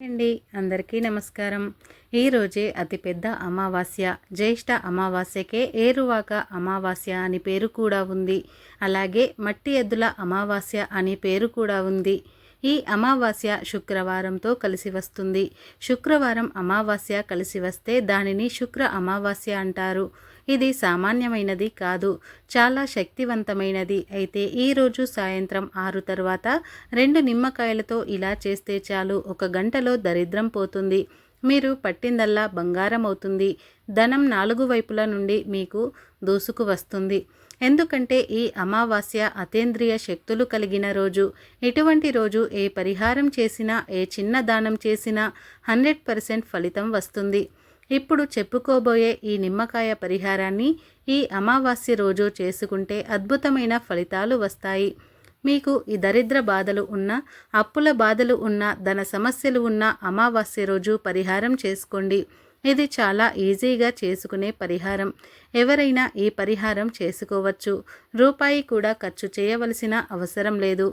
అండి. అందరికీ నమస్కారం. ఈరోజే అతిపెద్ద అమావాస్య జ్యేష్ఠ అమావాస్యకే ఏరువాక అమావాస్య అని పేరు కూడా ఉంది. అలాగే మట్టి ఎద్దుల అమావాస్య అని పేరు కూడా ఉంది. ఈ అమావాస్య శుక్రవారంతో కలిసి వస్తుంది. శుక్రవారం అమావాస్య కలిసి వస్తే దానిని శుక్ర అమావాస్య అంటారు. ఇది సామాన్యమైనది కాదు. చాలా శక్తివంతమైనది. అయితే ఈరోజు సాయంత్రం ఆరు తర్వాత రెండు నిమ్మకాయలతో ఇలా చేస్తే చాలు. ఒక గంటలో దరిద్రం పోతుంది. మీరు పట్టిందల్లా బంగారం అవుతుంది. ధనం నాలుగు వైపుల నుండి మీకు దూసుకు వస్తుంది. ఎందుకంటే ఈ అమావాస్య అతేంద్రియ శక్తులు కలిగిన రోజు. ఇటువంటి రోజు ఏ పరిహారం చేసినా ఏ చిన్న దానం చేసినా హండ్రెడ్ పర్సెంట్ ఫలితం వస్తుంది. ఇప్పుడు చెప్పుకోబోయే ఈ నిమ్మకాయ పరిహారాన్ని ఈ అమావాస్య రోజు చేసుకుంటే అద్భుతమైన ఫలితాలు వస్తాయి. మీకు ఈ దరిద్ర బాధలు ఉన్న అప్పుల బాధలు ఉన్న ధన సమస్యలు ఉన్న అమావాస్య రోజు పరిహారం చేసుకోండి. ఇది చాలా ఈజీగా చేసుకునే పరిహారం. ఎవరైనా ఈ పరిహారం చేసుకోవచ్చు. రూపాయి కూడా ఖర్చు చేయవలసిన అవసరం లేదు.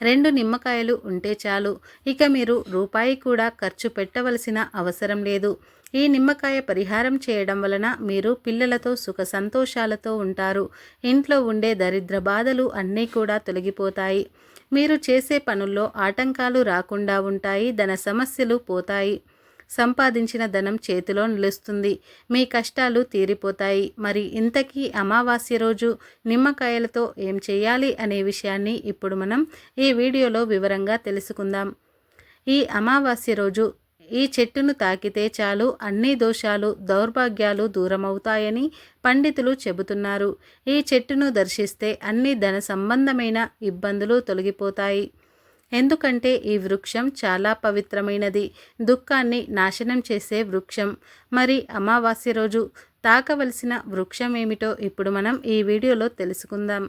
రెండు నిమ్మకాయలు ఉంటే చాలు. ఇక మీరు రూపాయి కూడా ఖర్చు పెట్టవలసిన అవసరం లేదు. ఈ నిమ్మకాయ పరిహారం చేయడం వలన మీరు పిల్లలతో సుఖ సంతోషాలతో ఉంటారు. ఇంట్లో ఉండే దరిద్ర బాధలు అన్నీ కూడా తొలగిపోతాయి. మీరు చేసే పనుల్లో ఆటంకాలు రాకుండా ఉంటాయి. ధన సమస్యలు పోతాయి. సంపాదించిన ధనం చేతిలో నిలుస్తుంది. మీ కష్టాలు తీరిపోతాయి. మరి ఇంతకీ అమావాస్య రోజు నిమ్మకాయలతో ఏం చేయాలి అనే విషయాన్ని ఇప్పుడు మనం ఈ వీడియోలో వివరంగా తెలుసుకుందాం. ఈ అమావాస్య రోజు ఈ చెట్టును తాకితే చాలు అన్ని దోషాలు దౌర్భాగ్యాలు దూరమవుతాయని పండితులు చెబుతున్నారు. ఈ చెట్టును దర్శిస్తే అన్ని ధన సంబంధమైన ఇబ్బందులు తొలగిపోతాయి. ఎందుకంటే ఈ వృక్షం చాలా పవిత్రమైనది. దుఃఖాన్ని నాశనం చేసే వృక్షం. మరి అమావాస్య రోజు తాకవలసిన వృక్షం ఏమిటో ఇప్పుడు మనం ఈ వీడియోలో తెలుసుకుందాం.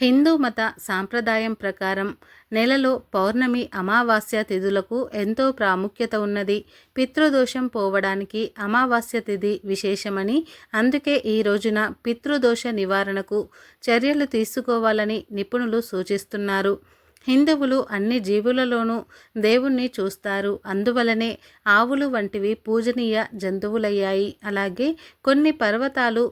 హిందూ మత సాంప్రదాయం ప్రకారం నెలలో పౌర్ణమి అమావాస్య తిథులకు ఎంతో ప్రాముఖ్యత ఉన్నది. పితృదోషం పోవడానికి అమావాస్య తిథి విశేషమని అందుకే ఈ రోజున పితృదోష నివారణకు చర్యలు తీసుకోవాలని నిపుణులు సూచిస్తున్నారు. హిందువులు అన్ని జీవులలోనూ దేవుణ్ణి చూస్తారు. అందువలనే ఆవులు వంటివి పూజనీయ జంతువులయ్యాయి. అలాగే కొన్ని పర్వతాలు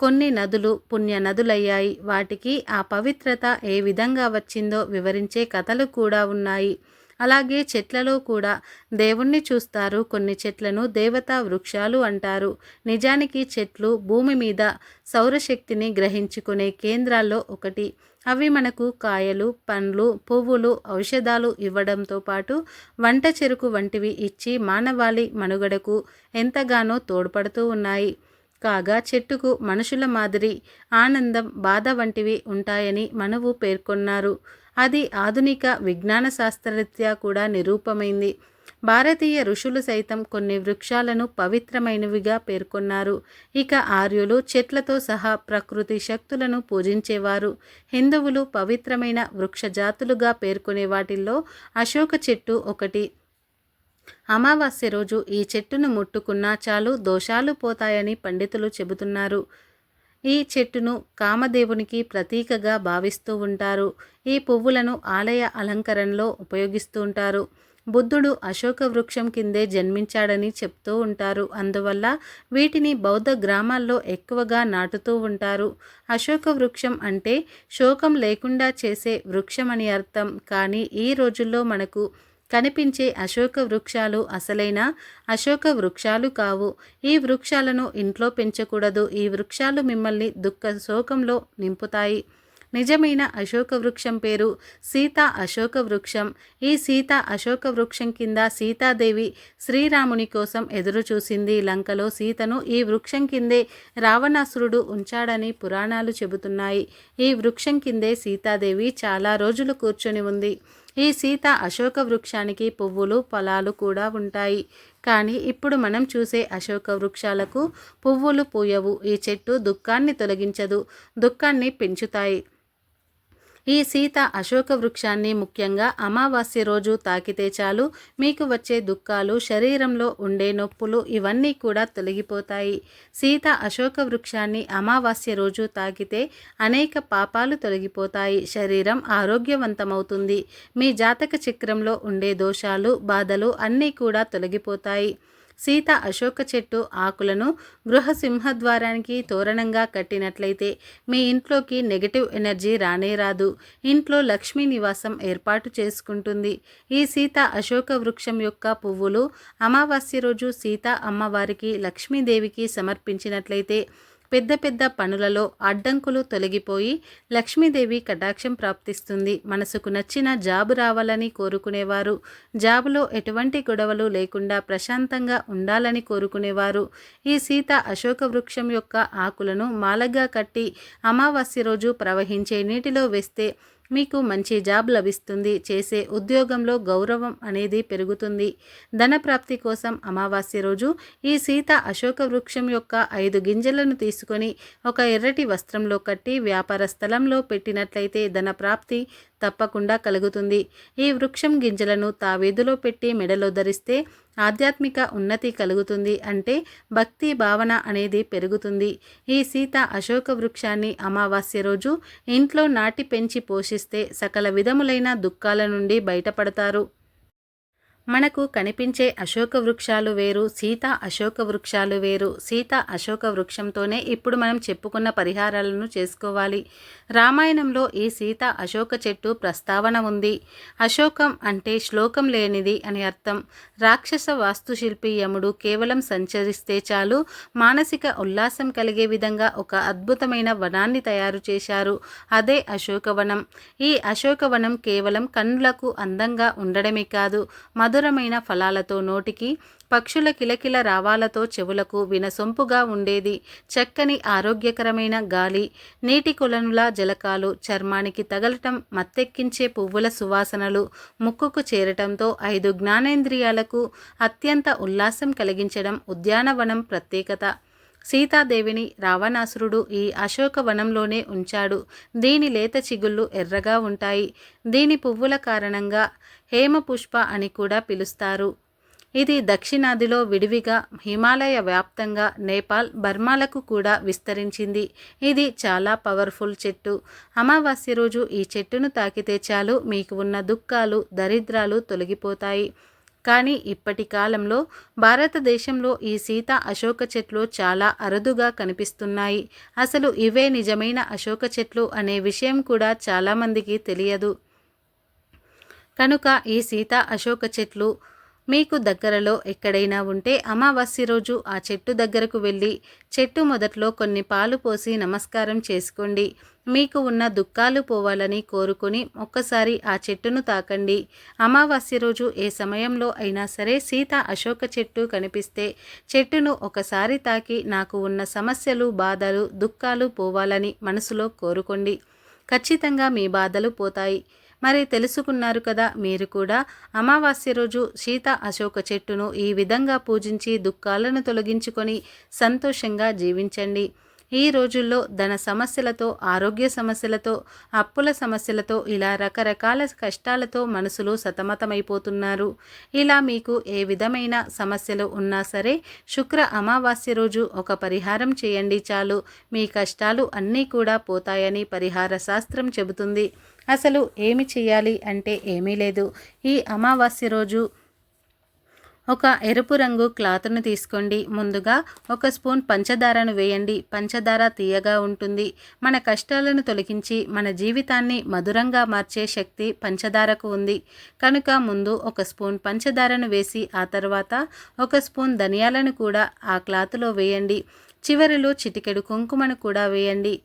కొన్ని నదులు పుణ్య నదులయ్యాయి. వాటికి ఆ పవిత్రత ఏ విధంగా వచ్చిందో వివరించే కథలు కూడా ఉన్నాయి. అలాగే చెట్లలో కూడా దేవుణ్ణి చూస్తారు. కొన్ని చెట్లను దేవతా వృక్షాలు అంటారు. నిజానికి చెట్లు భూమి మీద సౌరశక్తిని గ్రహించుకునే కేంద్రాల్లో ఒకటి. అవి మనకు కాయలు పండ్లు పువ్వులు ఔషధాలు ఇవ్వడంతో పాటు వంట చెరుకు వంటివి ఇచ్చి మానవాళి మనుగడకు ఎంతగానో తోడ్పడుతూ ఉన్నాయి. కాగా చెట్టుకు మనుషుల మాదిరి ఆనందం బాధ వంటివి ఉంటాయని మనువు పేర్కొన్నారు. అది ఆధునిక విజ్ఞాన శాస్త్రరీత్యా కూడా నిరూపమైంది. భారతీయ ఋషులు సైతం కొన్ని వృక్షాలను పవిత్రమైనవిగా పేర్కొన్నారు. ఇక ఆర్యులు చెట్లతో సహా ప్రకృతి శక్తులను పూజించేవారు. హిందువులు పవిత్రమైన వృక్ష జాతులుగా పేర్కొనే వాటిల్లో అశోక చెట్టు ఒకటి. అమావాస్య రోజు ఈ చెట్టును ముట్టుకున్నా చాలు దోషాలు పోతాయని పండితులు చెబుతున్నారు. ఈ చెట్టును కామదేవునికి ప్రతీకగా భావిస్తూ ఉంటారు. ఈ పువ్వులను ఆలయ అలంకరణలో ఉపయోగిస్తూ ఉంటారు. బుద్ధుడు అశోక వృక్షం కిందే జన్మించాడని చెప్తూ ఉంటారు. అందువల్ల వీటిని బౌద్ధ గ్రామాల్లో ఎక్కువగా నాటుతూ ఉంటారు. అశోక వృక్షం అంటే శోకం లేకుండా చేసే వృక్షం అని అర్థం. కానీ ఈ రోజుల్లో మనకు కనిపించే అశోక వృక్షాలు అసలైన అశోక వృక్షాలు కావు. ఈ వృక్షాలను ఇంట్లో పెంచకూడదు. ఈ వృక్షాలు మిమ్మల్ని దుఃఖ శోకంలో నింపుతాయి. నిజమైన అశోక వృక్షం పేరు సీతా అశోక వృక్షం. ఈ సీత అశోక వృక్షం కింద సీతాదేవి శ్రీరాముని కోసం ఎదురు చూసింది లంకలో సీతను ఈ వృక్షం కిందే రావణాసురుడు ఉంచాడని పురాణాలు చెబుతున్నాయి. ఈ వృక్షం కిందే సీతాదేవి చాలా రోజులు కూర్చొని ఉంది. ఈ సీత అశోక వృక్షానికి పువ్వులు ఫలాలు కూడా ఉంటాయి. కానీ ఇప్పుడు మనం చూసే అశోక వృక్షాలకు పువ్వులు పూయవు. ఈ చెట్టు దుఃఖాన్ని తొలగించదు. దుఃఖాన్ని పెంచుతాయి. ఈ సీత అశోక వృక్షాన్ని ముఖ్యంగా అమావాస్య రోజు తాకితే చాలు. మీకు వచ్చే దుఃఖాలు శరీరంలో ఉండే నొప్పులు ఇవన్నీ కూడా తొలగిపోతాయి. సీత అశోక వృక్షాన్ని అమావాస్య రోజు తాకితే అనేక పాపాలు తొలగిపోతాయి. శరీరం ఆరోగ్యవంతమవుతుంది. మీ జాతక చక్రంలో ఉండే దోషాలు బాధలు అన్నీ కూడా తొలగిపోతాయి. సీత అశోక చెట్టు ఆకులను గృహ సింహద్వారానికి తోరణంగా కట్టినట్లయితే మీ ఇంట్లోకి నెగటివ్ ఎనర్జీ రానే రాదు. ఇంట్లో లక్ష్మీ నివాసం ఏర్పాటు చేసుకుంటుంది. ఈ సీత అశోక వృక్షం యొక్క పువ్వులు అమావాస్య రోజు సీత అమ్మవారికి లక్ష్మీదేవికి సమర్పించినట్లయితే పెద్ద పెద్ద పనులలో అడ్డంకులు తొలగిపోయి లక్ష్మీదేవి కటాక్షం ప్రాప్తిస్తుంది. మనసుకు నచ్చిన జాబు రావాలని కోరుకునేవారు. జాబులో ఎటువంటి గొడవలు లేకుండా ప్రశాంతంగా ఉండాలని కోరుకునేవారు. ఈ సీత అశోక వృక్షం యొక్క ఆకులను మాలగా కట్టి అమావాస్య రోజు ప్రవహించే నీటిలో వేస్తే మీకు మంచి జాబ్ లభిస్తుంది. చేసే ఉద్యోగంలో గౌరవం అనేది పెరుగుతుంది. ధనప్రాప్తి కోసం అమావాస్య రోజు ఈ సీత అశోక వృక్షం యొక్క ఐదు గింజలను తీసుకొని ఒక ఎర్రటి వస్త్రంలో కట్టి వ్యాపార స్థలంలో పెట్టినట్లయితే ధనప్రాప్తి తప్పకుండా కలుగుతుంది. ఈ వృక్షం గింజలను తావేదులో పెట్టి మెడలో ధరిస్తే ఆధ్యాత్మిక ఉన్నతి కలుగుతుంది అంటే భక్తి భావన అనేది పెరుగుతుంది. ఈ సీత అశోక వృక్షాన్ని అమావాస్య రోజు ఇంట్లో నాటి పెంచి పోషిస్తే సకల విధములైన దుఃఖాల నుండి బయటపడతారు. మనకు కనిపించే అశోక వృక్షాలు వేరు సీత అశోక వృక్షాలు వేరు. సీత అశోక వృక్షంతోనే ఇప్పుడు మనం చెప్పుకున్న పరిహారాలను చేసుకోవాలి. రామాయణంలో ఈ సీత అశోక చెట్టు ప్రస్తావన ఉంది. అశోకం అంటే శ్లోకం లేనిది అని అర్థం. రాక్షస వాస్తుశిల్పి యముడు కేవలం సంచరిస్తే చాలు మానసిక ఉల్లాసం కలిగే విధంగా ఒక అద్భుతమైన వనాన్ని తయారు చేశారు. అదే అశోకవనం. ఈ అశోకవనం కేవలం కన్నులకు అందంగా ఉండడమే కాదు మధురమైన ఫలాలతో నోటికి పక్షుల కిలకిల రావాలతో చెవులకు వినసొంపుగా ఉండేది. చక్కని ఆరోగ్యకరమైన గాలి నీటి కొలనుల జలకాలు చర్మానికి తగలటం మత్తెక్కించే పువ్వుల సువాసనలు ముక్కుకు చేరటంతో ఐదు జ్ఞానేంద్రియాలకు అత్యంత ఉల్లాసం కలిగించడం ఉద్యానవనం ప్రత్యేకత. సీతాదేవిని రావణాసురుడు ఈ అశోక వనంలోనే ఉంచాడు. దీని లేత చిగుళ్ళు ఎర్రగా ఉంటాయి. దీని పువ్వుల కారణంగా హేమపుష్ప అని కూడా పిలుస్తారు. ఇది దక్షిణాదిలో విడివిగా హిమాలయ వ్యాప్తంగా నేపాల్ బర్మాలకు కూడా విస్తరించింది. ఇది చాలా పవర్ఫుల్ చెట్టు. అమావాస్య రోజు ఈ చెట్టును తాకితే చాలు మీకు ఉన్న దుఃఖాలు దరిద్రాలు తొలగిపోతాయి. కానీ ఇప్పటి కాలంలో భారతదేశంలో ఈ సీత అశోక చెట్లు చాలా అరుదుగా కనిపిస్తున్నాయి. అసలు ఇవే నిజమైన అశోక చెట్లు అనే విషయం కూడా చాలామందికి తెలియదు. కనుక ఈ సీత అశోక చెట్లు మీకు దగ్గరలో ఎక్కడైనా ఉంటే అమావాస్య రోజు ఆ చెట్టు దగ్గరకు వెళ్ళి చెట్టు మొదట్లో కొన్ని పాలు పోసి నమస్కారం చేసుకోండి. మీకు ఉన్న దుఃఖాలు పోవాలని కోరుకుని ఒక్కసారి ఆ చెట్టును తాకండి. అమావాస్య రోజు ఏ సమయంలో అయినా సరే సీత అశోక చెట్టు కనిపిస్తే చెట్టును ఒకసారి తాకి నాకు ఉన్న సమస్యలు బాధలు దుఃఖాలు పోవాలని మనసులో కోరుకోండి. ఖచ్చితంగా మీ బాధలు పోతాయి. మరి తెలుసుకున్నారు కదా మీరు కూడా. అమావాస్య రోజు సీత అశోక చెట్టును ఈ విధంగా పూజించి దుఃఖాలను తొలగించుకొని సంతోషంగా జీవించండి. ఈ రోజుల్లో ధన సమస్యలతో ఆరోగ్య సమస్యలతో అప్పుల సమస్యలతో ఇలా రకరకాల కష్టాలతో మనసులు సతమతమైపోతున్నారు. ఇలా మీకు ఏ విధమైన సమస్యలు ఉన్నా సరే శుక్ర అమావాస్య రోజు ఒక పరిహారం చేయండి చాలు. మీ కష్టాలు అన్నీ కూడా పోతాయని పరిహార శాస్త్రం చెబుతుంది. అసలు ఏమి చేయాలి అంటే ఏమీ లేదు. ఈ అమావాస్య రోజు ఒక ఎరుపు రంగు క్లాత్ను తీసుకోండి. ముందుగా ఒక స్పూన్ పంచదారను వేయండి. పంచదార తీయగా ఉంటుంది. మన కష్టాలను తొలగించి మన జీవితాన్ని మధురంగా మార్చే శక్తి పంచదారకు ఉంది. కనుక ముందు ఒక స్పూన్ పంచదారను వేసి ఆ తర్వాత ఒక స్పూన్ ధనియాలను కూడా ఆ క్లాత్లో వేయండి. చివరిలో చిటికెడు కుంకుమను కూడా వేయండి.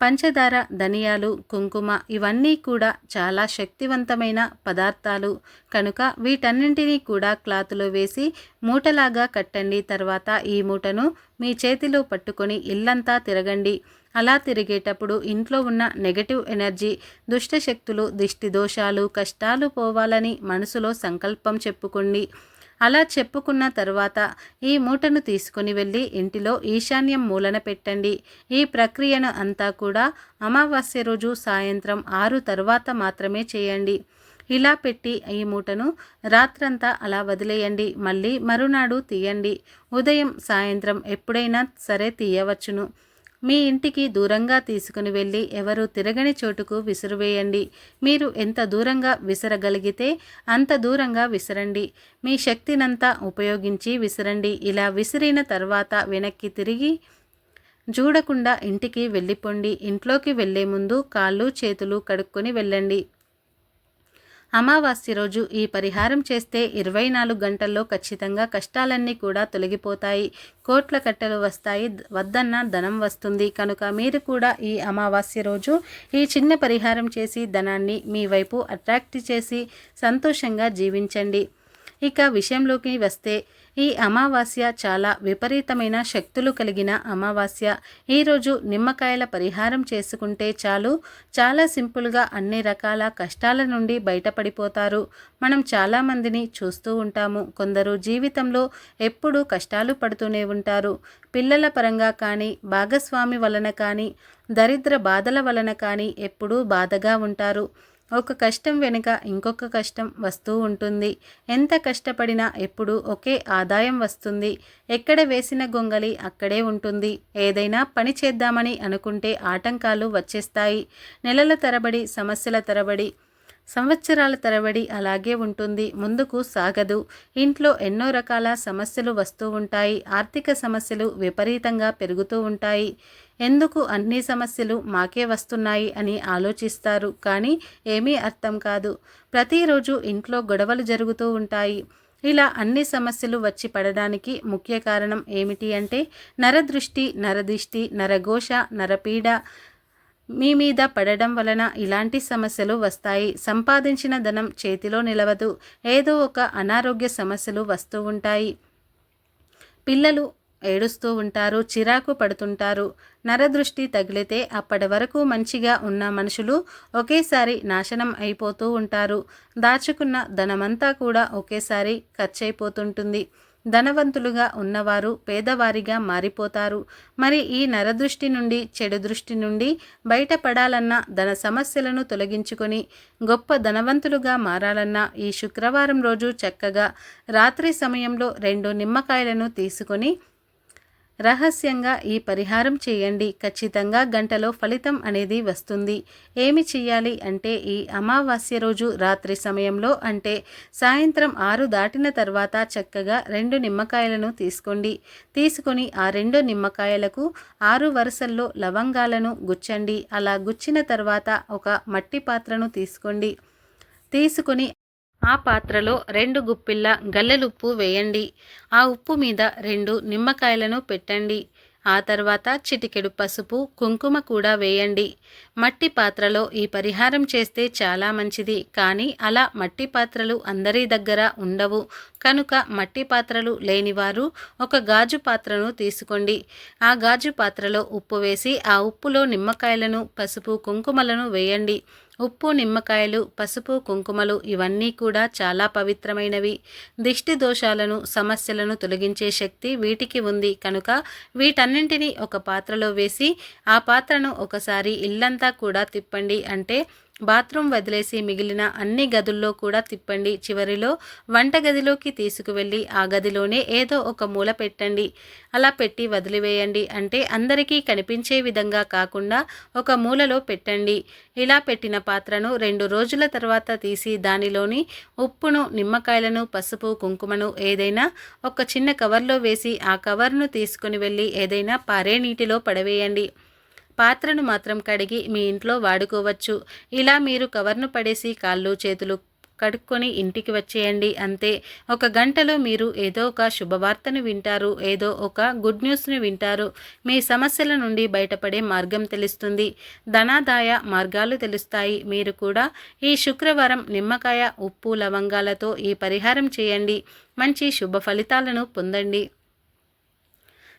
పంచదార ధనియాలు కుంకుమ ఇవన్నీ కూడా చాలా శక్తివంతమైన పదార్థాలు. కనుక వీటన్నింటినీ కూడా క్లాత్లో వేసి మూటలాగా కట్టండి. తర్వాత ఈ మూటను మీ చేతిలో పట్టుకొని ఇల్లంతా తిరగండి. అలా తిరిగేటప్పుడు ఇంట్లో ఉన్న నెగటివ్ ఎనర్జీ దుష్టశక్తులు దిష్టి దోషాలు కష్టాలు పోవాలని మనసులో సంకల్పం చెప్పుకోండి. అలా చెప్పుకున్న తర్వాత ఈ మూటను తీసుకుని వెళ్ళి ఇంటిలో ఈశాన్యం మూలన పెట్టండి. ఈ ప్రక్రియను అంతా కూడా అమావాస్య రోజు సాయంత్రం ఆరు తర్వాత మాత్రమే చేయండి. ఇలా పెట్టి ఈ మూటను రాత్రంతా అలా వదిలేయండి. మళ్ళీ మరునాడు తీయండి. ఉదయం సాయంత్రం ఎప్పుడైనా సరే తీయవచ్చును. మీ ఇంటికి దూరంగా తీసుకుని వెళ్ళి ఎవరు తిరగని చోటుకు విసిరివేయండి. మీరు ఎంత దూరంగా విసరగలిగితే అంత దూరంగా విసరండి. మీ శక్తినంతా ఉపయోగించి విసరండి. ఇలా విసిరిన తర్వాత వెనక్కి తిరిగి చూడకుండా ఇంటికి వెళ్ళిపోండి. ఇంట్లోకి వెళ్ళే ముందు కాళ్ళు చేతులు కడుక్కొని వెళ్ళండి. అమావాస్య రోజు ఈ పరిహారం చేస్తే ఇరవై నాలుగు గంటల్లో ఖచ్చితంగా కష్టాలన్నీ కూడా తొలగిపోతాయి. కోట్ల కట్టెలు వస్తాయి. వద్దన్న ధనం వస్తుంది. కనుక మీరు కూడా ఈ అమావాస్య రోజు ఈ చిన్న పరిహారం చేసి ధనాన్ని మీ వైపు అట్రాక్ట్ చేసి సంతోషంగా జీవించండి. ఇక విషయంలోకి వస్తే ఈ అమావాస్య చాలా విపరీతమైన శక్తులు కలిగిన అమావాస్య. ఈరోజు నిమ్మకాయల పరిహారం చేసుకుంటే చాలు. చాలా సింపుల్గా అన్ని రకాల కష్టాల నుండి బయటపడిపోతారు. మనం చాలామందిని చూస్తూ ఉంటాము. కొందరు జీవితంలో ఎప్పుడూ కష్టాలు పడుతూనే ఉంటారు. పిల్లల పరంగా కానీ భాగస్వామి వలన కానీ దరిద్ర బాధల వలన కానీ ఎప్పుడూ బాధగా ఉంటారు. ఒక కష్టం వెనుక ఇంకొక కష్టం వస్తూ ఉంటుంది. ఎంత కష్టపడినా ఎప్పుడు ఒకే ఆదాయం వస్తుంది. ఎక్కడ వేసిన గొంగలి అక్కడే ఉంటుంది. ఏదైనా పని చేద్దామని అనుకుంటే ఆటంకాలు వచ్చేస్తాయి. నెలల తరబడి సమస్యల తరబడి సంవత్సరాల తరబడి అలాగే ఉంటుంది ముందుకు సాగదు. ఇంట్లో ఎన్నో రకాల సమస్యలు వస్తూ ఉంటాయి ఆర్థిక సమస్యలు విపరీతంగా పెరుగుతూ ఉంటాయి. ఎందుకు అన్ని సమస్యలు మాకే వస్తున్నాయి అని ఆలోచిస్తారు కానీ ఏమీ అర్థం కాదు. ప్రతిరోజు ఇంట్లో గొడవలు జరుగుతూ ఉంటాయి. ఇలా అన్ని సమస్యలు వచ్చి పడడానికి ముఖ్య కారణం ఏమిటి అంటే నరదృష్టి నరదిష్టి నరఘోష నరపీడ మీ మీద పడడం వలన ఇలాంటి సమస్యలు వస్తాయి. సంపాదించిన ధనం చేతిలో నిలవదు. ఏదో ఒక అనారోగ్య సమస్యలు వస్తూ ఉంటాయి. పిల్లలు ఏడుస్తూ ఉంటారు చిరాకు పడుతుంటారు. నరదృష్టి తగిలితే అప్పటి వరకు మంచిగా ఉన్న మనుషులు ఒకేసారి నాశనం అయిపోతూ ఉంటారు. దాచుకున్న ధనమంతా కూడా ఒకేసారి ఖర్చయిపోతుంటుంది ధనవంతులుగా ఉన్నవారు పేదవారిగా మారిపోతారు. మరి ఈ నరదృష్టి నుండి చెడు దృష్టి నుండి బయటపడాలన్న ధన సమస్యలను తొలగించుకొని గొప్ప ధనవంతులుగా మారాలన్నా ఈ శుక్రవారం రోజు చక్కగా రాత్రి సమయంలో రెండు నిమ్మకాయలను తీసుకొని రహస్యంగా ఈ పరిహారం చేయండి. ఖచ్చితంగా గంటలో ఫలితం అనేది వస్తుంది. ఏమి చేయాలి అంటే ఈ అమావాస్య రోజు రాత్రి సమయంలో అంటే సాయంత్రం ఆరు దాటిన తర్వాత చక్కగా రెండు నిమ్మకాయలను తీసుకోండి. తీసుకొని ఆ రెండు నిమ్మకాయలకు ఆరు వరుసల్లో లవంగాలను గుచ్చండి. అలా గుచ్చిన తర్వాత ఒక మట్టి పాత్రను తీసుకోండి. తీసుకొని ఆ పాత్రలో రెండు గుప్పిళ్ళ గల్లెలుప్పు వేయండి. ఆ ఉప్పు మీద రెండు నిమ్మకాయలను పెట్టండి. ఆ తర్వాత చిటికెడు పసుపు కుంకుమ కూడా వేయండి. మట్టి పాత్రలో ఈ పరిహారం చేస్తే చాలా మంచిది. కానీ అలా మట్టి పాత్రలు అందరి దగ్గర ఉండవు. కనుక మట్టి పాత్రలు లేనివారు ఒక గాజు పాత్రను తీసుకోండి. ఆ గాజు పాత్రలో ఉప్పు వేసి ఆ ఉప్పులో నిమ్మకాయలను పసుపు కుంకుమలను వేయండి. ఉప్పు నిమ్మకాయలు పసుపు కుంకుమలు ఇవన్నీ కూడా చాలా పవిత్రమైనవి. దిష్టి దోషాలను సమస్యలను తొలగించే శక్తి వీటికి ఉంది. కనుక వీటన్నింటినీ ఒక పాత్రలో వేసి ఆ పాత్రను ఒకసారి ఇల్లంతా కూడా తిప్పండి. అంటే బాత్రూమ్ వదిలేసి మిగిలిన అన్ని గదుల్లో కూడా తిప్పండి. చివరిలో వంటగదిలోకి తీసుకువెళ్ళి ఆ గదిలోనే ఏదో ఒక మూల పెట్టండి. అలా పెట్టి వదిలివేయండి. అంటే అందరికీ కనిపించే విధంగా కాకుండా ఒక మూలలో పెట్టండి. ఇలా పెట్టిన పాత్రను రెండు రోజుల తర్వాత తీసి దానిలోని ఉప్పును నిమ్మకాయలను పసుపు కుంకుమను ఏదైనా ఒక చిన్న కవర్లో వేసి ఆ కవర్ను తీసుకుని వెళ్ళి ఏదైనా పారే నీటిలో పడవేయండి. పాత్రను మాత్రం కడిగి మీ ఇంట్లో వాడుకోవచ్చు. ఇలా మీరు కవర్ను పడేసి కాళ్ళు చేతులు కడుక్కొని ఇంటికి వచ్చేయండి. అంతే. ఒక గంటలో మీరు ఏదో ఒక శుభవార్తను వింటారు. ఏదో ఒక గుడ్ న్యూస్ని వింటారు. మీ సమస్యల నుండి బయటపడే మార్గం తెలుస్తుంది. ధనాదాయ మార్గాలు తెలుస్తాయి. మీరు కూడా ఈ శుక్రవారం నిమ్మకాయ ఉప్పు లవంగాలతో ఈ పరిహారం చేయండి. మంచి శుభ ఫలితాలను పొందండి.